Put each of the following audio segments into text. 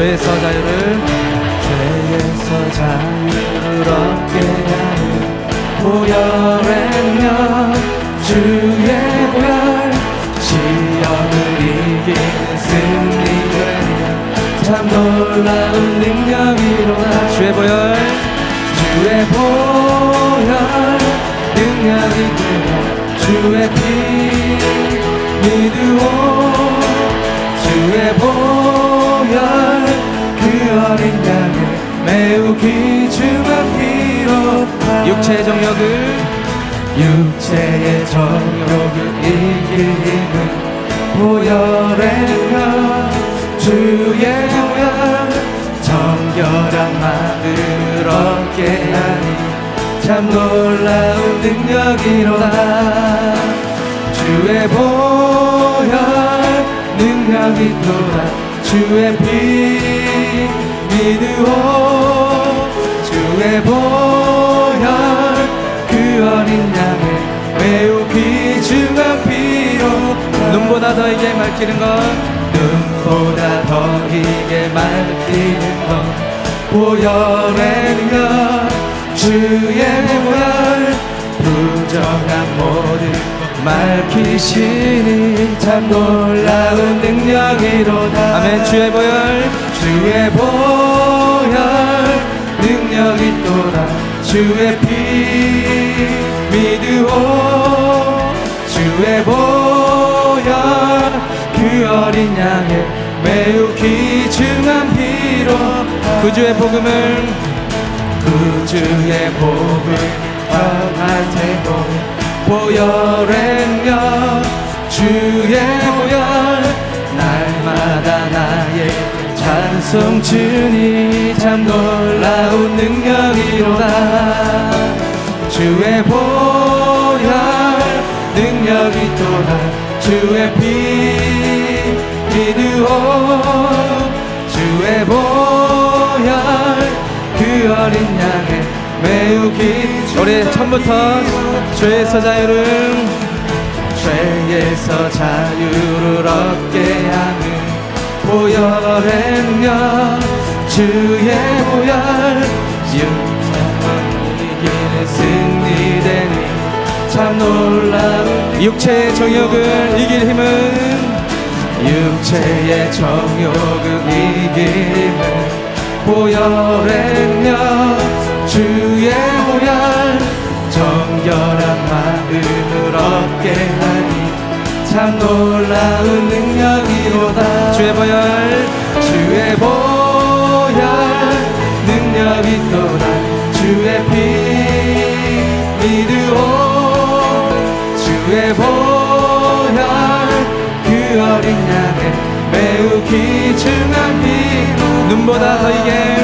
죄에서 자유를 죄에서 자유를 얻게 하는 보혈의 능력 주의 보혈 시험을 이기는 승리를 참 놀라운 능력 이로다 주의 보혈 주의 보혈 능력이 되어 주의 피 믿으오 어린 양을 매우 귀중한 피로 육체의 정욕을 육체의 이길 힘은 보혈의 명 주의 보혈 정결한 마음을 얻게 하니 참 놀라운 능력이로다 주의 보혈 능력이 또다 주의 피 믿으오 주의 보혈 그 어린 양의 매우 귀중한 피로. 눈보다 더 이게 밝히는 것. 눈보다 더 이게 맑히는 것. 보혈의 능력 주의 보혈 부정한 모든 것 맑히시니 참 놀라운 능력이로다. 아멘. 주의 보혈. 주의 보혈 능력이 또다. 주의 피 믿으오. 주의 보혈 그 어린 양의 매우 귀중한 피로 구주의 복음을 구주의 복을 전할 테고. 보혈의 능력 주의 보혈 날마다 나의 찬송 주니 참 놀라운 능력이로다 주의 보혈 능력이 또다 주의 피 믿으오 주의 보혈 그 어린 양의 매우 귀 우리 처음부터 죄에서 자유를 죄에서 자유를 얻게 하는 보혈의 능력 주의 보혈 육체를 이기는 승리되니 참 놀라운 육체의 정욕을 이길 힘은 육체의 정욕을 이기는 보혈의 능력 주의 보혈 정결한 마음을 얻게 하니 참 놀라운 능력이로다. 주의 보혈. 주의 보혈. 능력이 또다 주의 피 믿으오. 주의 보혈. 그 어린 양의 매우 귀중한 피 눈보다 더 이게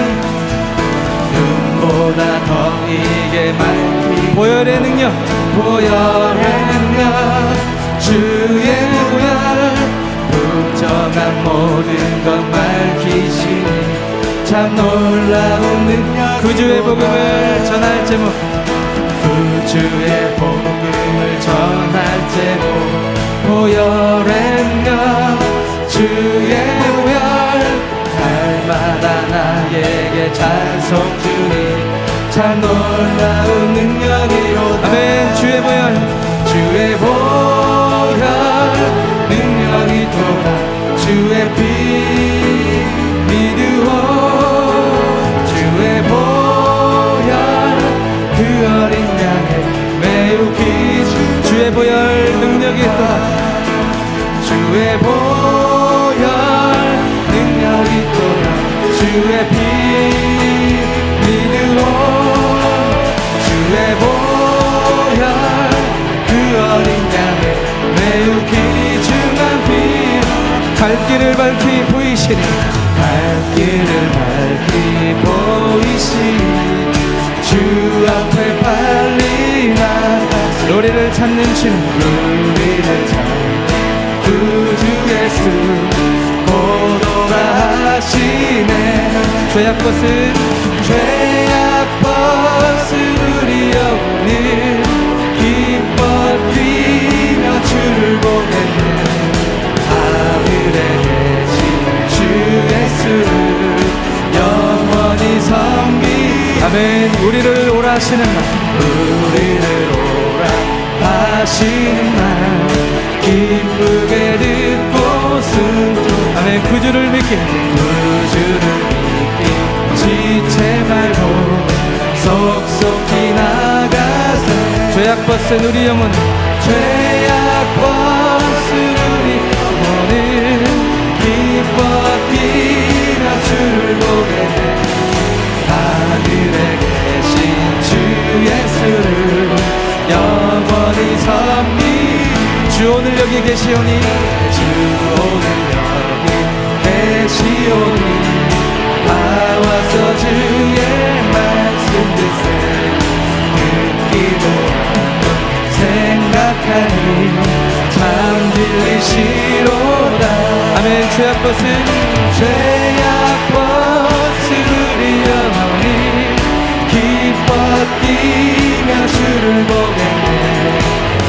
눈보다 더 이게 맑히 보혈의 능력. 보혈의 능력 주의 보혈 부정한 모든 것 밝히시니 참 놀라운 능력 구주의 복음을 전할 제목. 구주의 복음을 전할 제목. 보혈의 능력 주의 보혈 날마다 나에게 찬송 주니 참 놀라운 능력이로다 아멘. 주의 보혈 주의 보혈 주의 보혈 능력이 있다. 주의 보혈 능력이 돌아 주의 피 노래를 찾는 주는 우리를 찾는 구주 예수 고도라 하시네. 죄악 것은 우리를 오라 하시는 날 우리를 오라 하시는 날 기쁘게 듣고 순종. 아멘. 그 주를 믿게 구주를 믿기. 지체 말고 속속히 나가세 죄악 벗은 우리 영혼 죄악 벗 하늘에 계신 주 예수를 영원히 섬기 주 오늘 여기 계시오니 주 오늘 여기 계시오니 나와서 주의 말씀 듣세 듣기도 하니 참 들리시로다 아멘 죄악 벗은 죄악 우리 영혼이 기뻐 뛰며 주를 보겠네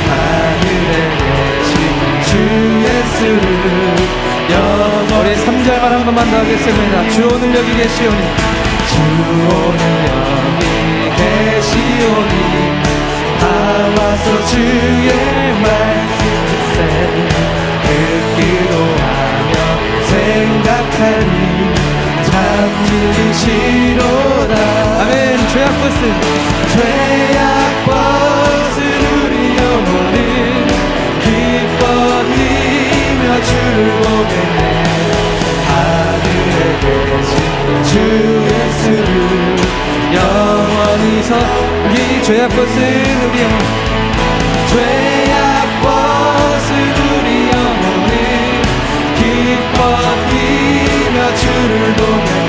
하늘에 계신 주 예수를 영원히 우리 3절만 한 번만 더 하겠습니다. 주 오늘 여기 계시오니. 주 오늘 여기 계시오니 나와서 주의 말씀을 듣기도 하며 생각하니 참 들리시로다 아멘. 죄악 벗은 죄악 벗은 우리 영혼은 기뻐 뛰며 주를 보겠네 하늘에 계신 주 영원히 섬기 죄악 벗은 우리 영혼 죄악 벗은 우리 영혼은 기뻐 뛰며 주를 보겠네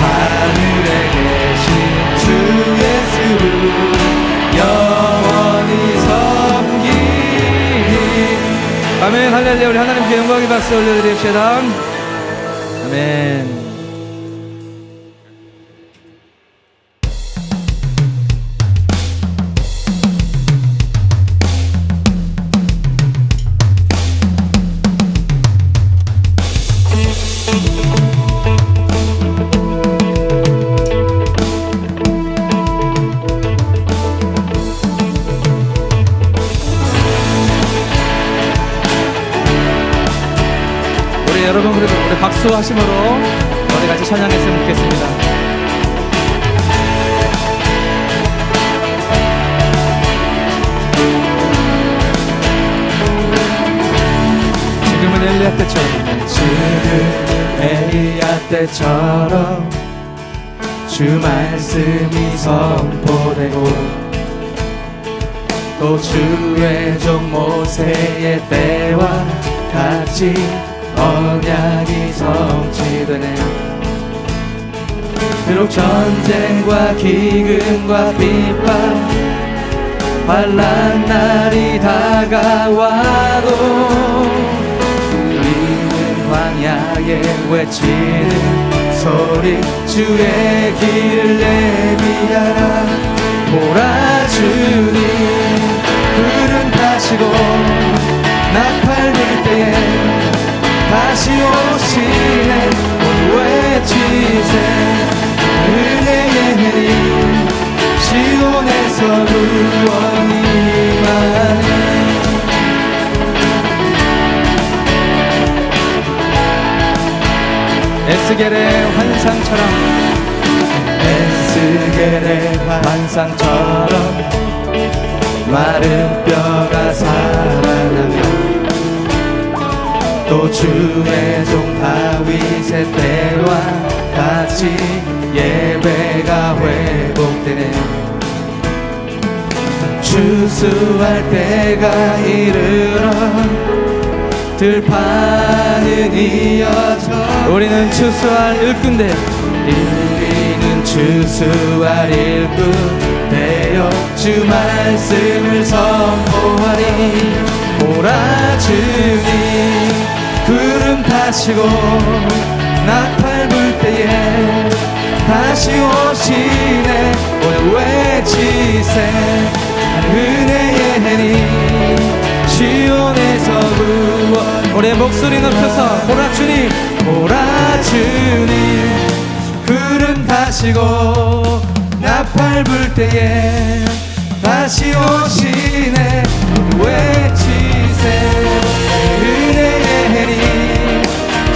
하늘에 계신 주 예수를 영원히 섬기니. 아멘. 할렐루야. 우리 하나님께 영광의 박수 올려드립시다. 아멘 우리 박수 하심으로 우리 같이 찬양했으면 좋겠습니다. 지금은 엘리야 때처럼 지금 엘리야 때처럼 주 말씀이 선포되고 또 주의 종 모세의 때와 같이 언약이 성취되네. 비록 전쟁과 기근과 핍박 환란 날이 다가와도 우리는 광야에 외치는 소리 주의 길을 내비하라. 보라 주님 구름 타시고 나팔 불 때에 다시 오시네. 외치세. 은혜의 해님 시온에서 구원이 임하네 에스겔의 환상처럼. 에스겔의 환상처럼. 마른 뼈 또 주의 종 다윗의 때와 같이 예배가 회복되네. 추수할 때가 이르러 들판은 이어져 우리는 추수할 일꾼들. 우리는 추수할 일꾼 되어 주 말씀을 선포하리. 오라 주님 구름 타시고 나팔 불 때에 다시 오시네. 오늘 외치세? 은혜의 해니 시온에서 구원 우리의 목소리 높여서 보라 주님 오라 주님 구름 타시고 나팔 불 때에 다시 오시네. 외치세? 은혜의 해리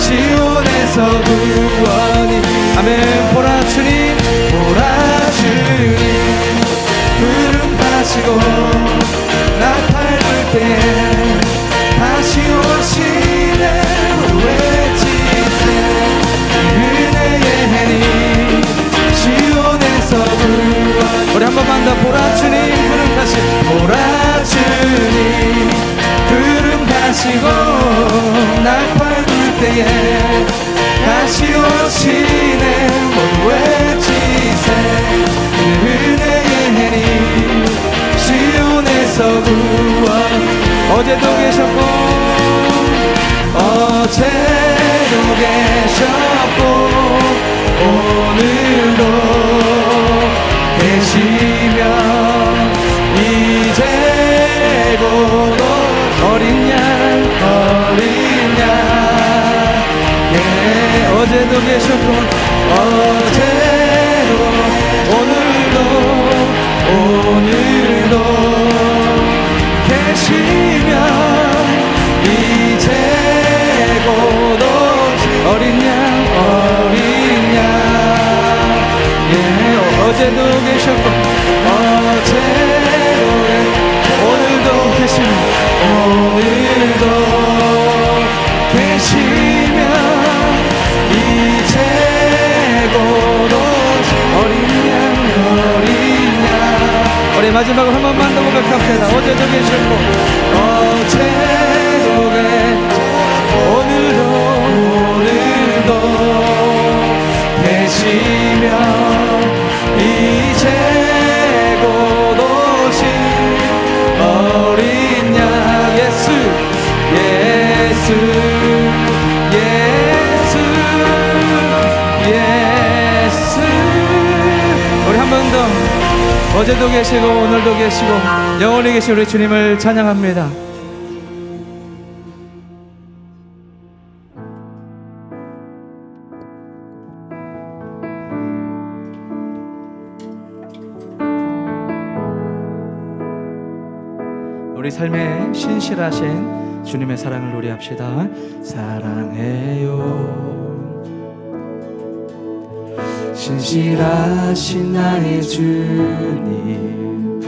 시온에서 구원이. 아멘. 보라 주님 보라 주님. 구름 타시고 나팔 불 때에 다시 오시네. 외치세 은혜의 해리 시온에서 구원 우리 한 번만 더 보라 주님 구름 다시 보라 어제도 계셨고 어제도 계셨고 오늘도 계시며 이제 곧 어린 양 어린 양. 예, 어제도 계셨고 어제 어제도 계셨고 어제도 오늘도 계시며 오늘도 계시며 이제 곧 오실 어린 양 어린 양 우리 마지막으로 한 번만 더 고백합시다. 어제도 계셨고 어제도 계셨고 오늘도 오늘도 계시며 어제도 계시고 오늘도 계시고 영원히 계신 우리 주님을 찬양합니다. 우리 삶에 신실하신 주님의 사랑을 노래합시다. 사랑해요 신실하신 나의 주님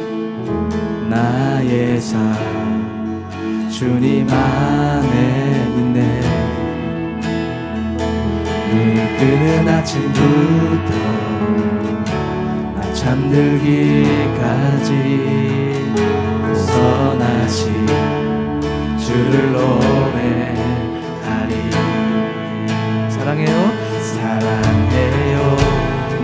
나의 삶 주님 안에 있네. 눈을 뜨는 아침부터 나 잠들기까지 선하신 주를 노래하리. 사랑해요. 사랑해요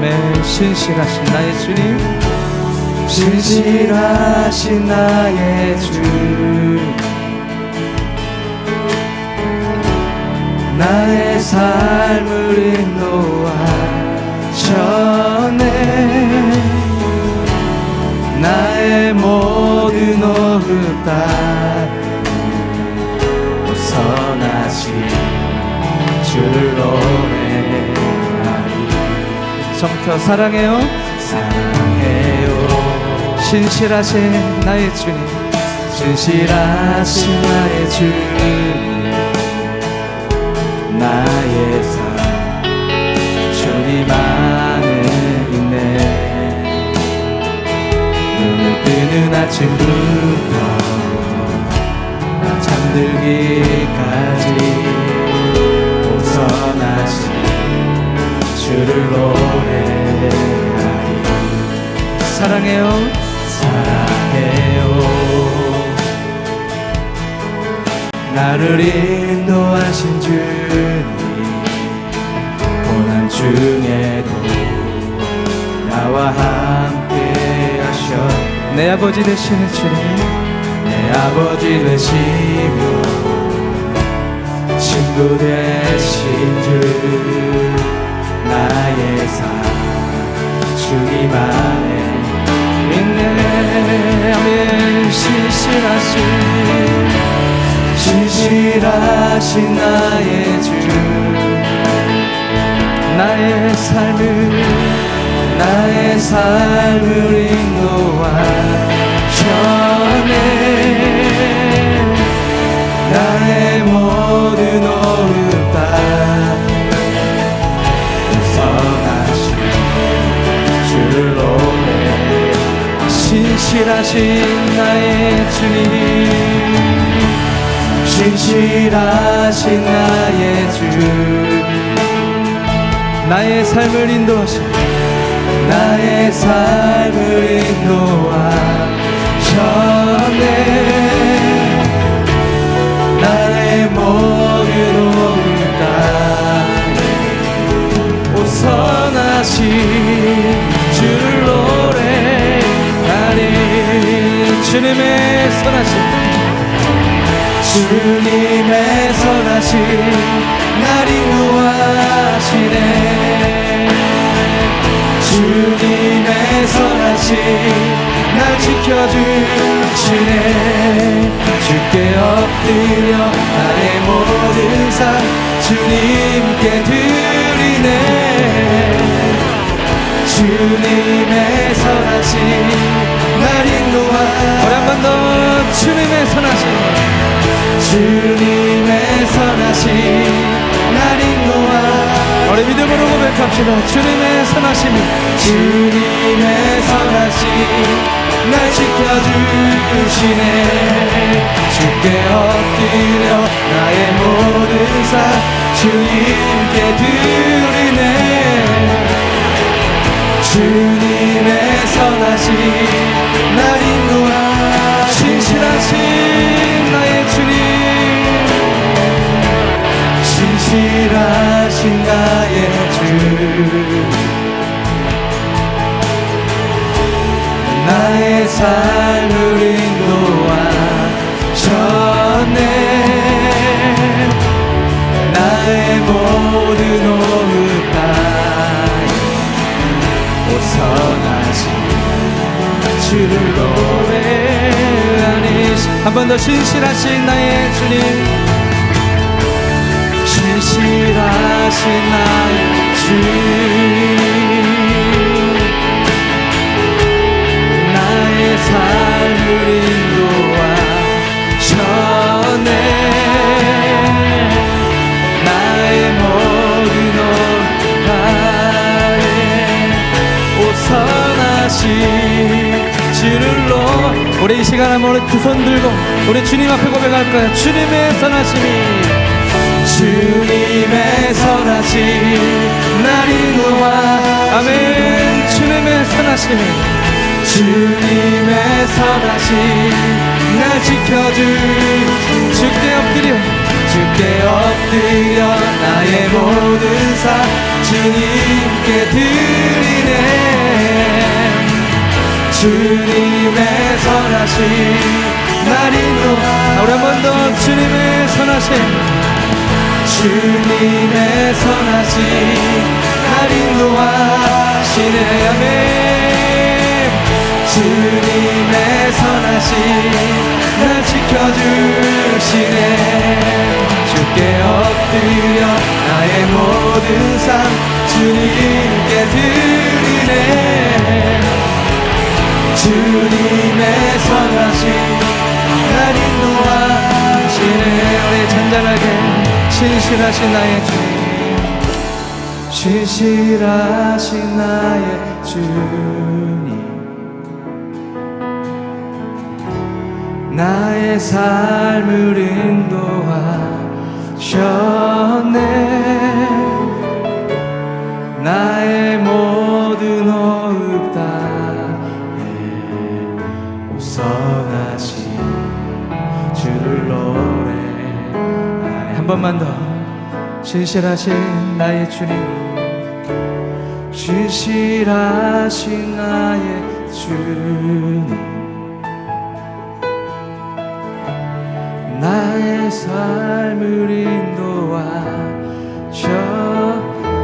아멘 신실하신 나의 주님. 신실하신 나의 주 나의 삶을 인도하셨네. 나의 모든 오흡 다 성터 사랑해요. 사랑해요. 신실하신 나의 주님. 신실하신 나의 주님. 나의 삶. 주님 안에 있네. 눈을 뜨는 아침부터 나 잠들기까지. 선하신 주를 노래하리. 사랑해요. 사랑해요. 나를 인도하신 주님 고난 중에도 나와 함께 내 아버지 되시는 주님 내 아버지 되시며 친구 되신 주 나의 삶. 주님 안에 아멘. 신실하신 신실하신 나의 주. 나의 삶을 나의 삶을 인도하셨네. 나의 모든 어렵다 신실하신 나의 주님. 신실하신 나의 주 나의 삶을 인도하신 나의 삶을 인도하셨 주님의 선하신 주님의 선하신 날 인도하시네. 주님의 선하신 날 지켜주시네. 주께 엎드려 나의 모든 삶 주님께 드리네 주님의 선하신 날 인도하. 우리 한번 더. 주님의 선하신. 주님의 선하신 날 인도하. 우리 믿음으로 고백합시다. 주님의 선하심이. 주님의 선하신 날 지켜주시네. 주께 엎드려 나의 모든 삶 주님께 드리네 주님의 선하신 날 인도하 신실하신 나의 주님. 신실하신 나의 주. 나의 삶을 인도하셨네. 나의 모든 오르다 오선하신 주를 노래하니 한번 더 신실하신 나의 주님. 신실하신 나의 주님. 나의 삶을 우리 이 시간 한번 두 손 들고 우리 주님 앞에 고백할 거야 주님의 선하심이. 주님의 선하신 날 인도하. 아멘. 주님의 선하심이. 주님의 선하신 날 지켜주 주께 엎드려. 주께 엎드려 나의 모든 삶 주님께 드리네 주님의 선하신 날 인도하 우리 한 번 더 주님의 선하심 주님의 선하신 날 인도하시네. 아멘. 주님의 선하신 날 지켜주시네. 주께 엎드려 나의 모든 삶 주님께 드리네 주님의 선하신 날 인도하시네 우리 잔잔하게 신실하신 나의 주님 신실하신 나의 주님. 나의 삶을 인도하셨네 번만 더 진실하신 나의 주님. 진실하신 나의 주님. 나의 삶을 인도하셔.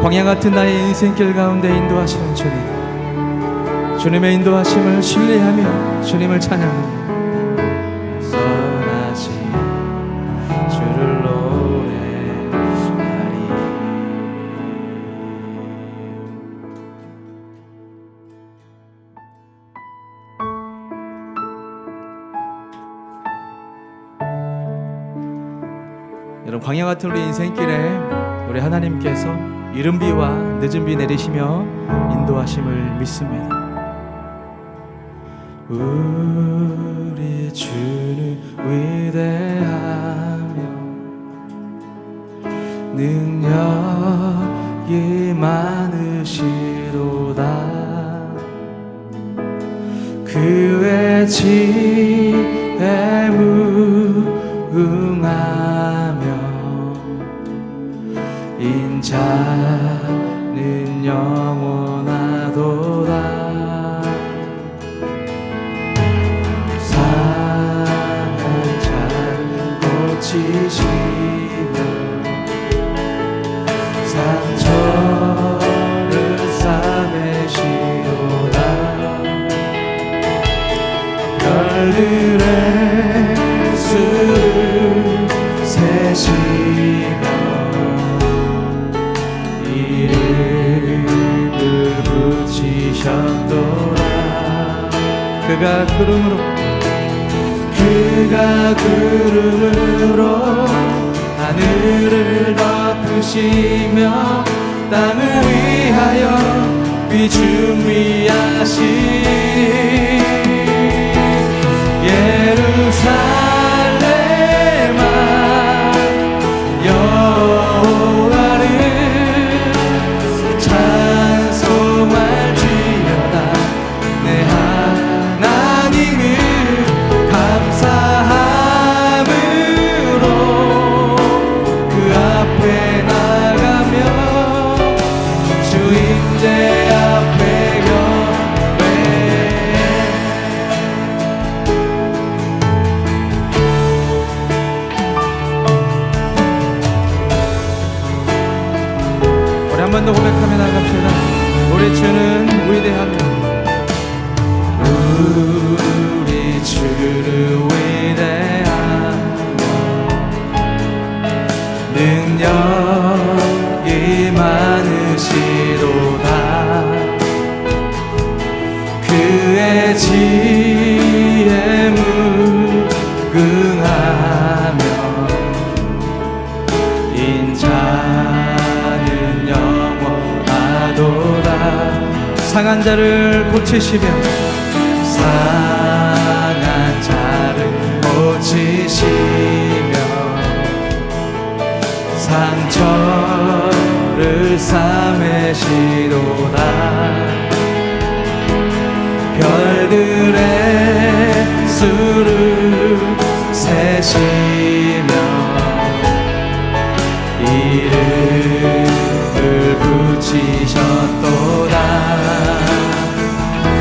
광야 같은 나의 인생길 가운데 인도하시는 주님. 주님의 인도하심을 신뢰하며 주님을 찬양합니다. 여러분 광야 같은 우리 인생길에 우리 하나님께서 이른 비와 늦은 비 내리시며 인도하심을 믿습니다. 우리 주는 위대하며 능력이 많으시도다 그의 지혜 상한 자를 고치시며 상한 자를 고치시며 상처를 싸매시도다. 별들의 수를 세시며 이름을 붙이셨도다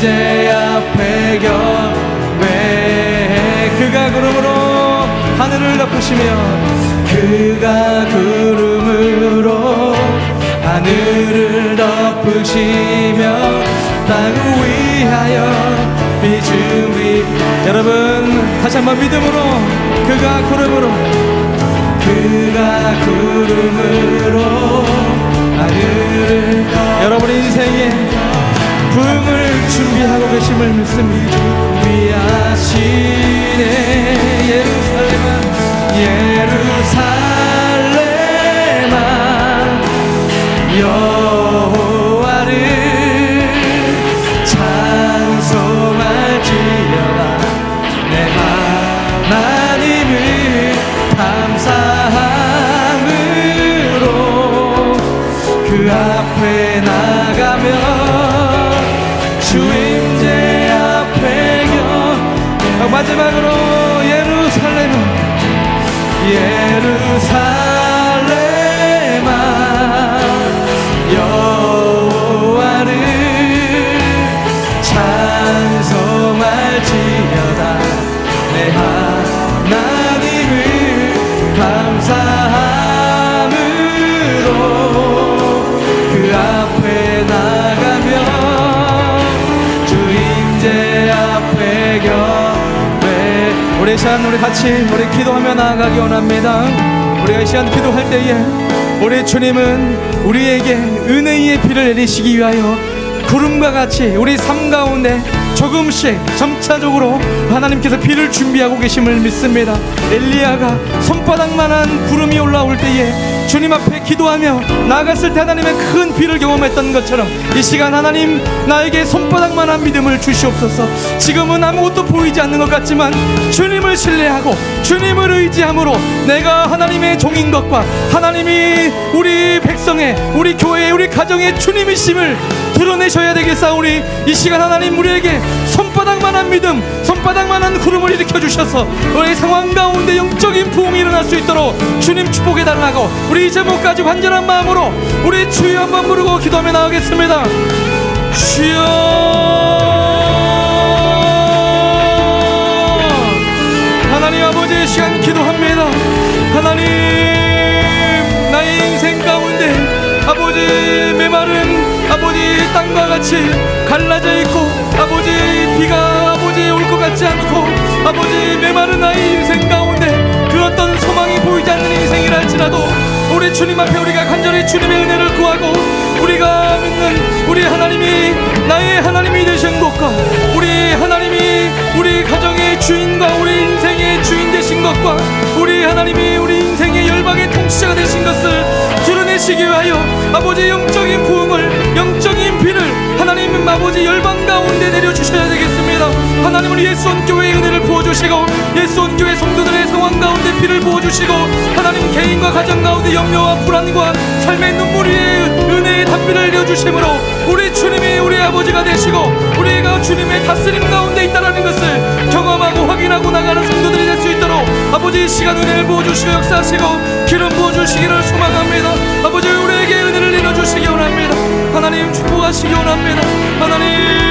임재 앞에 경배해. 그가 구름으로 하늘을 덮으시며 그가 구름으로 하늘을 덮으시며 땅을 위하여 비준비 여러분 다시 한번 믿음으로 그가 구름으로 그가 구름으로 하늘을 여러분 인생에 부흥을 준비하고 계심을 믿습니다. 위하시네 예루살렘아 예루살렘아 경배 우리 이 시간 우리 같이 우리 기도하며 나아가기 원합니다. 우리가 이 시간 기도할 때에 우리 주님은 우리에게 은혜의 비를 내리시기 위하여 구름과 같이 우리 삶 가운데 조금씩 점차적으로 하나님께서 비를 준비하고 계심을 믿습니다. 엘리야가 손바닥만한 구름이 올라올 때에 주님 앞에 기도하며 나갔을 때 하나님의 큰 비를 경험했던 것처럼 이 시간 하나님 나에게 손바닥만한 믿음을 주시옵소서. 지금은 아무것도 보이지 않는 것 같지만 주님을 신뢰하고 주님을 의지함으로 내가 하나님의 종인 것과 하나님이 우리 백성의 우리 교회의 우리 가정의 주님이심을 드러내셔야 되겠사오니 이 시간 하나님 우리에게 손 바닥만한 믿음 손바닥만한 구름을 일으켜 주셔서 우리 상황 가운데 영적인 부흥이 일어날 수 있도록 주님 축복해 달라고 우리 이 제목까지 간절한 마음으로 우리 주여 한번 부르고 기도하며 나가겠습니다. 주여. 하나님 아버지의 시간 기도합니다. 하나님 나의 인생 가운데 아버지 메마른 아버지 땅과 같이 갈라져 있고 아버지 비가 아버지 올 것 같지 않고 아버지 메마른 나의 인생 가운데 그 어떤 소망이 보이지 않는 인생이라 할지라도 우리 주님 앞에 우리가 간절히 주님의 은혜를 구하고 우리가 믿는 우리 하나님이 나의 하나님이 되신 것과 우리 하나님이 우리 가정의 주인과 우리 인생의 주인 되신 것과 우리 하나님이 우리 인생의 열방의 통치자가 되신 것을 드러내시기 위하여 아버지 영적인 부흥을 영적인 비를 하나님 아버지 열방 가운데 내려주셔야 되겠습니다. 하나님 우리 예수원 교회의 은혜를 부어주시고 예수원 교회 성도들의 상황 가운데 비를 부어주시고 하나님 개인과 가정 가운데 염려와 불안과 삶의 눈물 위에 은혜의 단비를 내려주심으로 우리 주님이 우리 아버지가 되시고 우리가 주님의 다스림 가운데 있다는 것을 경험하고 확인하고 나가는 성도들이 될 수 있도록 아버지 이 시간 은혜를 부어주시고 역사하시고 기름 부어주시기를 소망합니다. 아버지 우리에게 은혜를 내려주시기 원합니다. 하나님 축복하시기 원합니다. 하나님